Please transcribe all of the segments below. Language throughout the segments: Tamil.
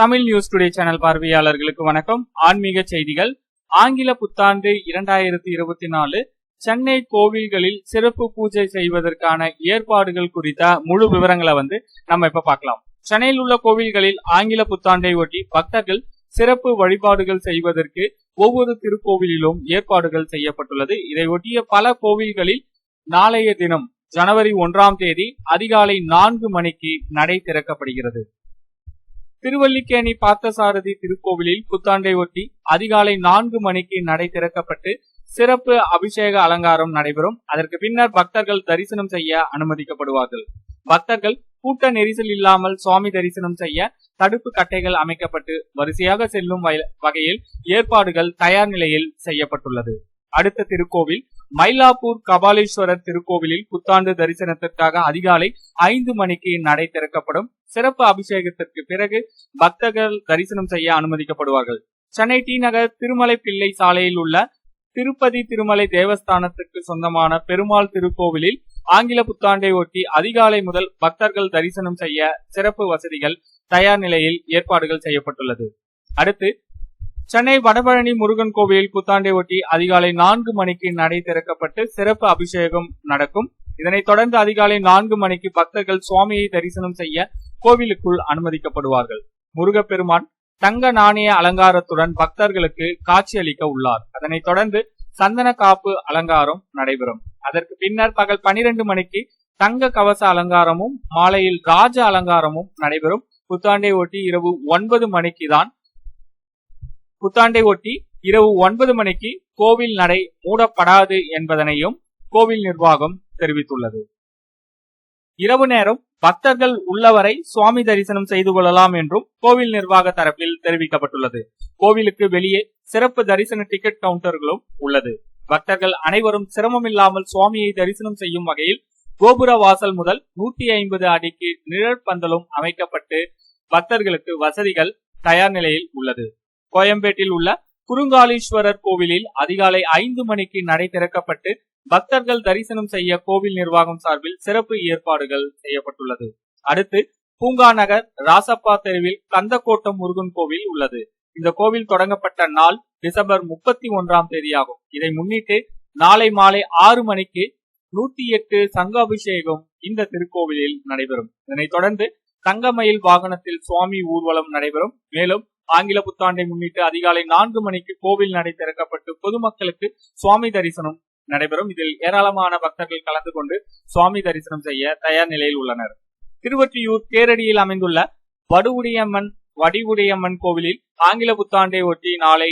தமிழ் நியூஸ் டுடே சேனல் பார்வையாளர்களுக்கு வணக்கம். ஆன்மீக செய்திகள். ஆங்கில புத்தாண்டு இரண்டாயிரத்தி இருபத்தி நாலு. சென்னை கோவில்களில் சிறப்பு பூஜை செய்வதற்கான ஏற்பாடுகள் குறித்த முழு விவரங்களை வந்து நம்ம இப்ப பார்க்கலாம். சென்னையில் உள்ள கோவில்களில் ஆங்கில புத்தாண்டை ஒட்டி பக்தர்கள் சிறப்பு வழிபாடுகள் செய்வதற்கு ஒவ்வொரு திருக்கோவிலிலும் ஏற்பாடுகள் செய்யப்பட்டுள்ளது. இதை ஒட்டிய பல கோவில்களில் நாளைய தினம் ஜனவரி ஒன்றாம் தேதி அதிகாலை நான்கு மணிக்கு நடை திறக்கப்படுகிறது. திருவல்லிக்கேணி பார்த்தசாரதி திருக்கோவிலில் புத்தாண்டை ஒட்டி அதிகாலை நான்கு மணிக்கு நடை திறக்கப்பட்டு சிறப்பு அபிஷேக அலங்காரம் நடைபெறும். அதற்கு பின்னர் பக்தர்கள் தரிசனம் செய்ய அனுமதிக்கப்படுவார்கள். பக்தர்கள் கூட்ட நெரிசல் இல்லாமல் சுவாமி தரிசனம் செய்ய தடுப்பு கட்டைகள் அமைக்கப்பட்டு வரிசையாக செல்லும் வகையில் ஏற்பாடுகள் தயார் நிலையில் செய்யப்பட்டுள்ளது. அடுத்த திருக்கோவில் மயிலாப்பூர் கபாலீஸ்வரர் திருக்கோவிலில் புத்தாண்டு தரிசனத்திற்காக அதிகாலை ஐந்து மணிக்கு நடை திறக்கப்படும். சிறப்பு அபிஷேகத்திற்கு பிறகு பக்தர்கள் தரிசனம் செய்ய அனுமதிக்கப்படுவார்கள். சென்னை டி நகர் திருமலை பிள்ளை சாலையில் உள்ள திருப்பதி திருமலை தேவஸ்தானத்திற்கு சொந்தமான பெருமாள் திருக்கோவிலில் ஆங்கில புத்தாண்டை ஒட்டி அதிகாலை முதல் பக்தர்கள் தரிசனம் செய்ய சிறப்பு வசதிகள் தயார் நிலையில் ஏற்பாடுகள் செய்யப்பட்டுள்ளது. அடுத்து சென்னை வடபழனி முருகன் கோவிலில் புத்தாண்டை ஒட்டி அதிகாலை நான்கு மணிக்கு நடை திறக்கப்பட்டு சிறப்பு அபிஷேகம் நடக்கும். இதனைத் தொடர்ந்து அதிகாலை நான்கு மணிக்கு பக்தர்கள் சுவாமியை தரிசனம் செய்ய கோவிலுக்குள் அனுமதிக்கப்படுவார்கள். முருகப்பெருமான் தங்க நாணய அலங்காரத்துடன் பக்தர்களுக்கு காட்சியளிக்க உள்ளார். அதனைத் தொடர்ந்து சந்தன காப்பு அலங்காரம் நடைபெறும். அதற்கு பின்னர் பகல் பனிரெண்டு மணிக்கு தங்க கவச அலங்காரமும் மாலையில் ராஜ அலங்காரமும் நடைபெறும். புத்தாண்டை ஒட்டி இரவு ஒன்பது மணிக்கு தான் புத்தாண்டை ஒட்டி இரவு ஒன்பது மணிக்கு கோவில் நடை மூடப்படாது என்பதனையும் கோவில் நிர்வாகம் தெரிவித்துள்ளது. இரவு நேரம் பக்தர்கள் உள்ளவரை சுவாமி தரிசனம் செய்து கொள்ளலாம் என்றும் கோவில் நிர்வாக தரப்பில் தெரிவிக்கப்பட்டுள்ளது. கோவிலுக்கு வெளியே சிறப்பு தரிசன டிக்கெட் கவுண்டர்களும் உள்ளது. பக்தர்கள் அனைவரும் சிரமம் இல்லாமல் சுவாமியை தரிசனம் செய்யும் வகையில் கோபுர வாசல் முதல் நூத்தி ஐம்பது அடிக்கு நிழற்பந்தலும் அமைக்கப்பட்டு பக்தர்களுக்கு வசதிகள் தயார் நிலையில் உள்ளது. கோயம்பேட்டில் உள்ள குறுங்காலீஸ்வரர் கோவிலில் அதிகாலை ஐந்து மணிக்கு நடை திறக்கப்பட்டு பக்தர்கள் தரிசனம் செய்ய கோவில் நிர்வாகம் சார்பில் சிறப்பு ஏற்பாடுகள் செய்யப்பட்டுள்ளது. அடுத்து பூங்கா நகர் ராசப்பா தெருவில் கந்தக்கோட்டம் முருகன் கோவில் உள்ளது. இந்த கோவில் தொடங்கப்பட்ட நாள் டிசம்பர் முப்பத்தி ஒன்றாம் தேதியாகும். இதை முன்னிட்டு நாளை மாலை ஆறு மணிக்கு நூத்தி எட்டு சங்காபிஷேகம் இந்த திருக்கோவிலில் நடைபெறும். இதனைத் தொடர்ந்து தங்கமயில் வாகனத்தில் சுவாமி ஊர்வலம் நடைபெறும். மேலும் ஆங்கில புத்தாண்டை முன்னிட்டு அதிகாலை நான்கு மணிக்கு கோவில் நடை திறக்கப்பட்டு பொதுமக்களுக்கு சுவாமி தரிசனம் நடைபெறும். இதில் ஏராளமான பக்தர்கள் கலந்து கொண்டு சுவாமி தரிசனம் செய்ய தயார் நிலையில் உள்ளனர். திருவற்றியூர் தேரடியில் அமைந்துள்ள வடுவுடையம்மன் வடிவுடையம்மன் கோவிலில் ஆங்கில புத்தாண்டை ஒட்டி நாளை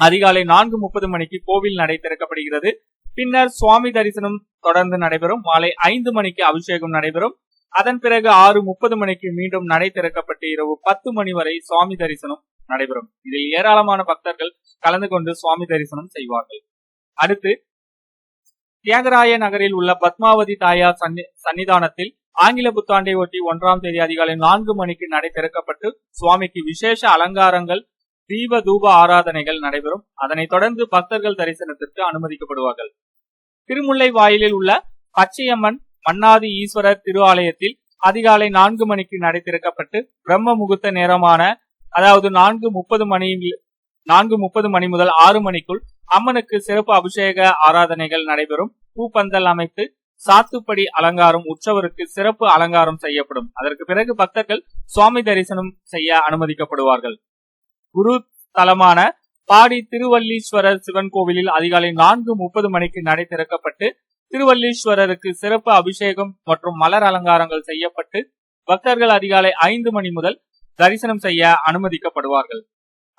அதிகாலை நான்கு முப்பது மணிக்கு கோவில் நடை திறக்கப்படுகிறது. பின்னர் சுவாமி தரிசனம் தொடர்ந்து நடைபெறும். மாலை ஐந்து மணிக்கு அபிஷேகம் நடைபெறும். அதன் பிறகு ஆறு முப்பது மணிக்கு மீண்டும் நடை திறக்கப்பட்டு இரவு பத்து மணி வரை சுவாமி தரிசனம் நடைபெறும். இதில் ஏராளமான பக்தர்கள் கலந்து கொண்டு சுவாமி தரிசனம் செய்வார்கள். அடுத்து தியாகராய நகரில் உள்ள பத்மாவதி தாயார் சன்னிதானத்தில் ஆங்கில புத்தாண்டை ஒட்டி ஒன்றாம் தேதி அதிகாலை நான்கு மணிக்கு நடை திறக்கப்பட்டு சுவாமிக்கு விசேஷ அலங்காரங்கள் தீப தூப ஆராதனைகள் நடைபெறும். அதனைத் தொடர்ந்து பக்தர்கள் தரிசனத்திற்கு அனுமதிக்கப்படுவார்கள். திருமுல்லை வாயிலில் உள்ள பச்சையம்மன் மன்னாதி ஈஸ்வரர் திருவாலயத்தில் அதிகாலை நான்கு மணிக்கு நடை திறக்கப்பட்டு பிரம்ம முகூர்த்த நேரமான அதாவது நான்கு முப்பது மணி நான்கு முப்பது மணி முதல் ஆறு மணிக்குள் அம்மனுக்கு சிறப்பு அபிஷேக ஆராதனைகள் நடைபெறும். பூப்பந்தல் அமைத்து சாத்துப்படி அலங்காரம் உற்சவருக்கு சிறப்பு அலங்காரம் செய்யப்படும். அதற்கு பிறகு பக்தர்கள் சுவாமி தரிசனம் செய்ய அனுமதிக்கப்படுவார்கள். குரு தலமான பாடி திருவல்லீஸ்வரர் சிவன் கோவிலில் அதிகாலை நான்கு முப்பது மணிக்கு நடை திறக்கப்பட்டு திருவல்லீஸ்வரருக்கு சிறப்பு அபிஷேகம் மற்றும் மலர் அலங்காரங்கள் செய்யப்பட்டு பக்தர்கள் அதிகாலை ஐந்து மணி முதல் தரிசனம் செய்ய அனுமதிக்கப்படுவார்கள்.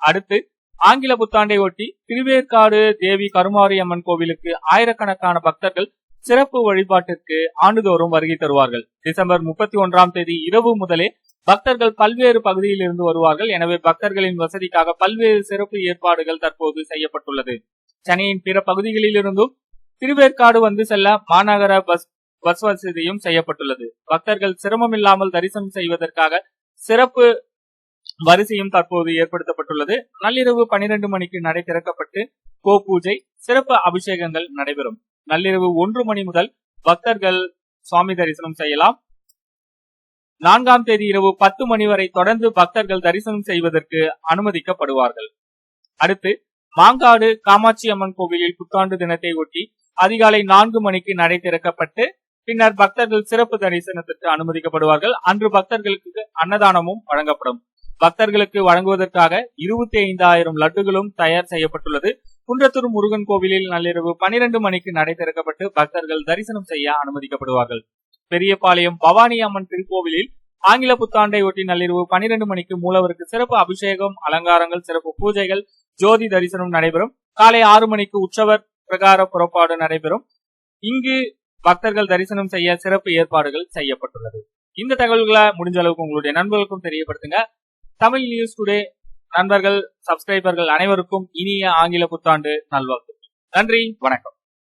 அடுத்து ஆங்கில புத்தாண்டை ஒட்டி திருவேற்காடு தேவி கருமாரியம்மன் கோவிலுக்கு ஆயிரக்கணக்கான பக்தர்கள் சிறப்பு வழிபாட்டிற்கு ஆண்டுதோறும் வருகை தருவார்கள். டிசம்பர் முப்பத்தி ஒன்றாம் தேதி இரவு முதலே பக்தர்கள் பல்வேறு பகுதியில் இருந்து வருவார்கள். எனவே பக்தர்களின் வசதிக்காக பல்வேறு சிறப்பு ஏற்பாடுகள் தற்போது செய்யப்பட்டுள்ளது. சென்னையின் பிற பகுதிகளில் இருந்தும் திருவேற்காடு வந்து செல்ல மாநகர பஸ் பஸ் வசதியும் செய்யப்பட்டுள்ளது. பக்தர்கள் சிரமம் இல்லாமல் தரிசனம் செய்வதற்காக சிறப்பு வரிசையும் தற்போது ஏற்படுத்தப்பட்டுள்ளது. நள்ளிரவு பனிரெண்டு மணிக்கு நடை திறக்கப்பட்டு கோ பூஜை சிறப்பு அபிஷேகங்கள் நடைபெறும். நள்ளிரவு ஒன்று மணி முதல் பக்தர்கள் சுவாமி தரிசனம் செய்யலாம். நான்காம் தேதி இரவு பத்து மணி வரை தொடர்ந்து பக்தர்கள் தரிசனம் செய்வதற்கு அனுமதிக்கப்படுவார்கள். அடுத்து மாங்காடு காமாட்சி அம்மன் கோவிலில் புத்தாண்டு தினத்தை ஒட்டி அதிகாலை நான்கு மணிக்கு நடை திறக்கப்பட்டு பின்னர் பக்தர்கள் சிறப்பு தரிசனத்திற்கு அனுமதிக்கப்படுவார்கள். அன்று பக்தர்களுக்கு அன்னதானமும் வழங்கப்படும். பக்தர்களுக்கு வழங்குவதற்காக இருபத்தி ஐந்தாயிரம் லட்டுகளும் தயார் செய்யப்பட்டுள்ளது. குன்றத்தூர் முருகன் கோவிலில் நள்ளிரவு பனிரெண்டு மணிக்கு நடை திறக்கப்பட்டு பக்தர்கள் தரிசனம் செய்ய அனுமதிக்கப்படுவார்கள். பெரியபாளையம் பவானி அம்மன் திருக்கோவிலில் ஆங்கில புத்தாண்டை ஒட்டி நள்ளிரவு பனிரெண்டு மணிக்கு மூலவருக்கு சிறப்பு அபிஷேகம் அலங்காரங்கள் சிறப்பு பூஜைகள் ஜோதி தரிசனம் நடைபெறும். காலை ஆறு மணிக்கு உற்சவர் பிரகார புறப்பாடு நடைபெறும். இங்கு பக்தர்கள் தரிசனம் செய்ய சிறப்பு ஏற்பாடுகள் செய்யப்பட்டுள்ளது. இந்த தகவல்களை முடிஞ்ச அளவுக்கு உங்களுடைய நண்பர்களுக்கும் தெரியப்படுத்துங்க. தமிழ் நியூஸ் டுடே நண்பர்கள் சப்ஸ்கிரைபர்கள் அனைவருக்கும் இனிய ஆங்கில புத்தாண்டு நல்வாழ்த்து நன்றி வணக்கம்.